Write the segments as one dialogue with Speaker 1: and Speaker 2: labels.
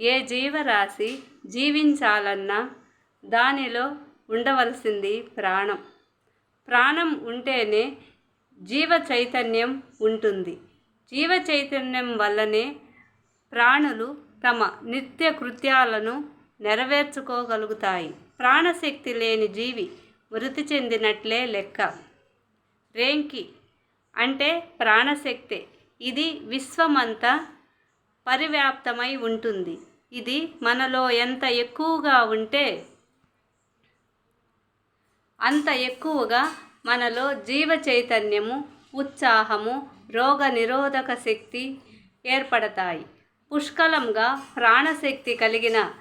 Speaker 1: ఏ జీవరాశి జీవించాలన్నా దానిలో ఉండవలసింది ప్రాణం. ప్రాణం ఉంటేనే జీవ చైతన్యం ఉంటుంది. జీవ చైతన్యం వల్లనే ప్రాణులు తమ నిత్య కృత్యాలను నెరవేర్చుకోగలుగుతాయి. ప్రాణశక్తి లేని జీవి మృతి చెందినట్లే లెక్క. రేంకి అంటే ప్రాణశక్తి. ఇది విశ్వమంతా పరివ్యాప్తమై ఉంటుంది. ఇది మనలో ఎంత ఎక్కువగా ఉంటే అంత ఎక్కువగా మనలో జీవ చైతన్యము ఉత్సాహము రోగ నిరోధక శక్తి ఏర్పడతాయి. పుష్కలంగా ప్రాణశక్తి కలిగిన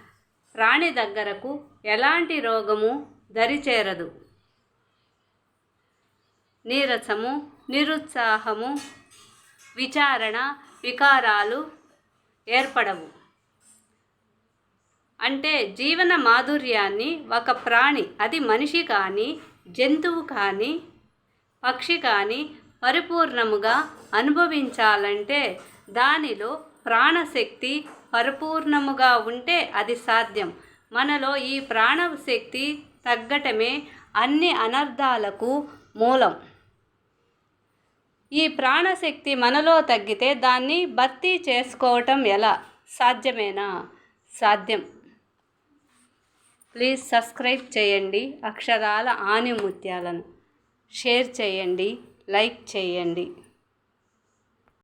Speaker 1: ప్రాణి దగ్గరకు ఎలాంటి రోగము దరిచేరదు. నీరసము నిరుత్సాహము విచారణ వికారాలు ఏర్పడవు. అంటే జీవన మాధుర్యాన్ని ఒక ప్రాణి అది మనిషి కానీ జంతువు కానీ పక్షి కానీ పరిపూర్ణముగా అనుభవించాలంటే దానిలో ప్రాణశక్తి పరిపూర్ణముగా ఉంటే అది సాధ్యం. మనలో ఈ ప్రాణశక్తి తగ్గటమే అన్ని అనర్థాలకు మూలం. ఈ ప్రాణశక్తి మనలో తగ్గితే దాన్ని భర్తీ చేసుకోవటం ఎలా? సాధ్యమేనా? సాధ్యం. ప్లీజ్ సబ్స్క్రైబ్ చేయండి. అక్షరాల ఆనిముత్యాలను షేర్ చేయండి. లైక్ చేయండి.